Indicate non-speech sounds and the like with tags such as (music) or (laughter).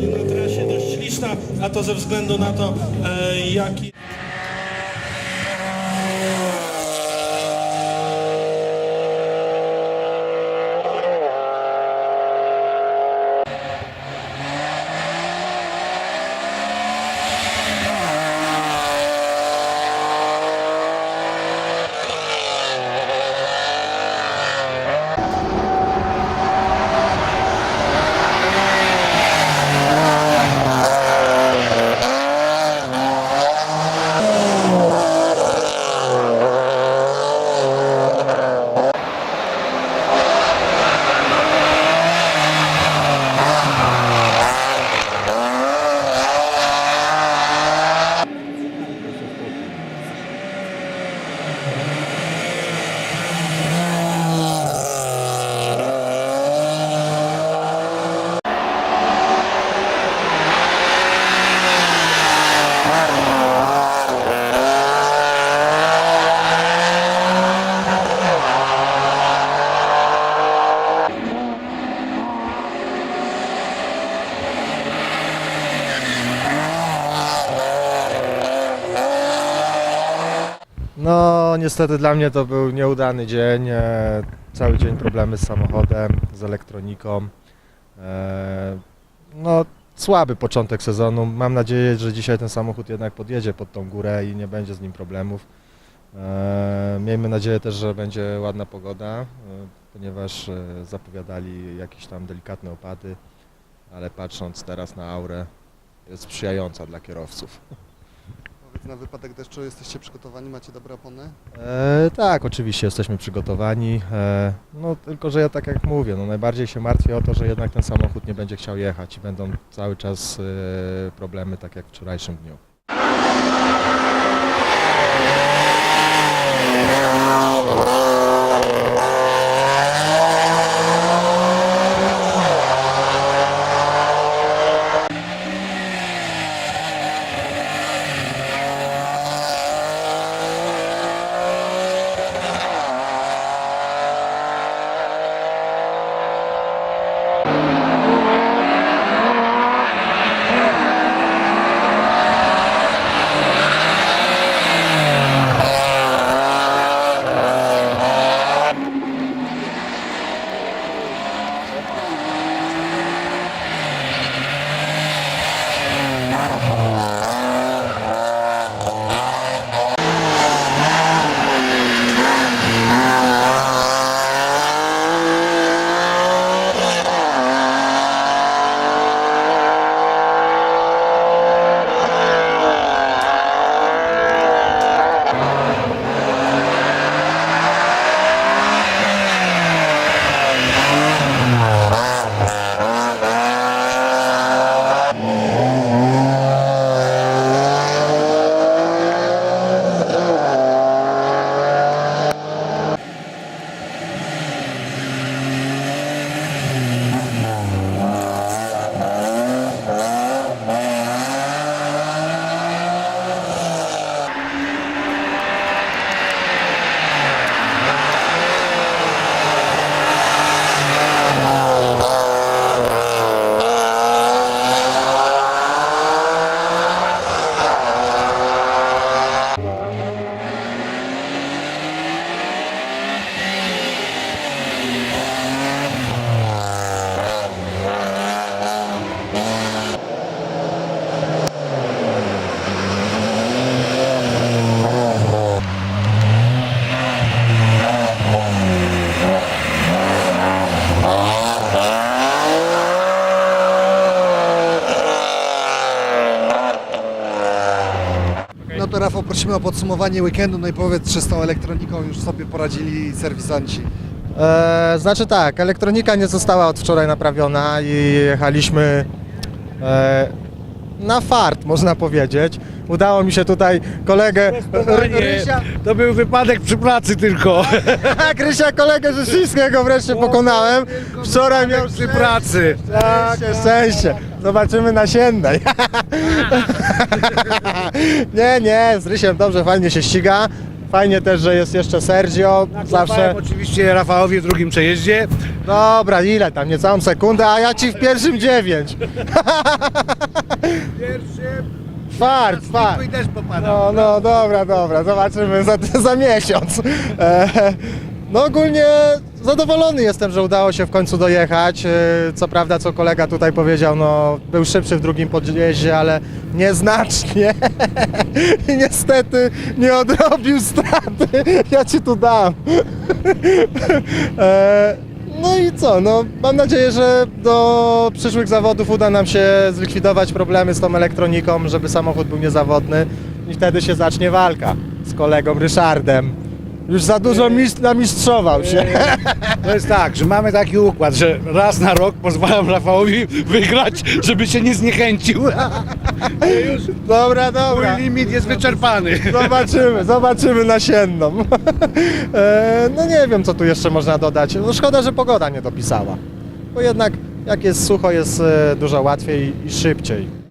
jest na trasie dość liczna, a to ze względu na to, e, jaki... No, niestety dla mnie to był nieudany dzień. E, cały dzień problemy z samochodem, z elektroniką. E, no, słaby początek sezonu. Mam nadzieję, że dzisiaj ten samochód jednak podjedzie pod tą górę i nie będzie z nim problemów. E, miejmy nadzieję też, że będzie ładna pogoda, ponieważ zapowiadali jakieś tam delikatne opady, ale patrząc teraz na aurę, jest sprzyjająca dla kierowców. Na wypadek deszczu jesteście przygotowani, macie dobre opony? E, tak, oczywiście jesteśmy przygotowani. E, no tylko, że ja tak jak mówię, no najbardziej się martwię o to, że jednak ten samochód nie będzie chciał jechać i będą cały czas e, problemy, tak jak w wczorajszym dniu. Prosimy o podsumowanie weekendu, no i powiedz, czy z tą elektroniką już sobie poradzili serwisanci. E, znaczy tak, elektronika nie została od wczoraj naprawiona i jechaliśmy e, na fart, można powiedzieć. Udało mi się tutaj kolegę Rysia, to był wypadek przy pracy tylko. (laughs) tak, Rysia kolegę Rzeszyńskiego wreszcie pokonałem. Wczoraj miał Przy pracy. Szczęście, szczęście. Zobaczymy na siennej. (laughs) nie, nie, z Rysiem dobrze, fajnie się ściga. Fajnie też, że jest jeszcze Sergio, zawsze... Oczywiście Rafałowi w drugim przejeździe. Dobra, ile tam, niecałą sekundę, a ja ci w pierwszym dziewięć. (laughs) Pierwszy, Fart, fart. i też popadał. No, no, dobra, dobra, zobaczymy za, za miesiąc. (laughs) E, no ogólnie zadowolony jestem, że udało się w końcu dojechać. E, Co prawda, co kolega tutaj powiedział, no był szybszy w drugim podjeździe, ale nieznacznie. (laughs) I niestety nie odrobił straty. (laughs) Ja ci tu dam. (laughs) E, No i co? No, mam nadzieję, że do przyszłych zawodów uda nam się zlikwidować problemy z tą elektroniką, żeby samochód był niezawodny i wtedy się zacznie walka z kolegą Ryszardem. Już za dużo mistrz, namistrzował się. To jest tak, że mamy taki układ, że raz na rok pozwalam Rafałowi wygrać, żeby się nie zniechęcił. (laughs) Dobra, dobra. mój limit jest wyczerpany. Zobaczymy, zobaczymy nasienną. (laughs) E, No nie wiem, co tu jeszcze można dodać. No szkoda, że pogoda nie dopisała. Bo jednak jak jest sucho, jest e, dużo łatwiej i szybciej.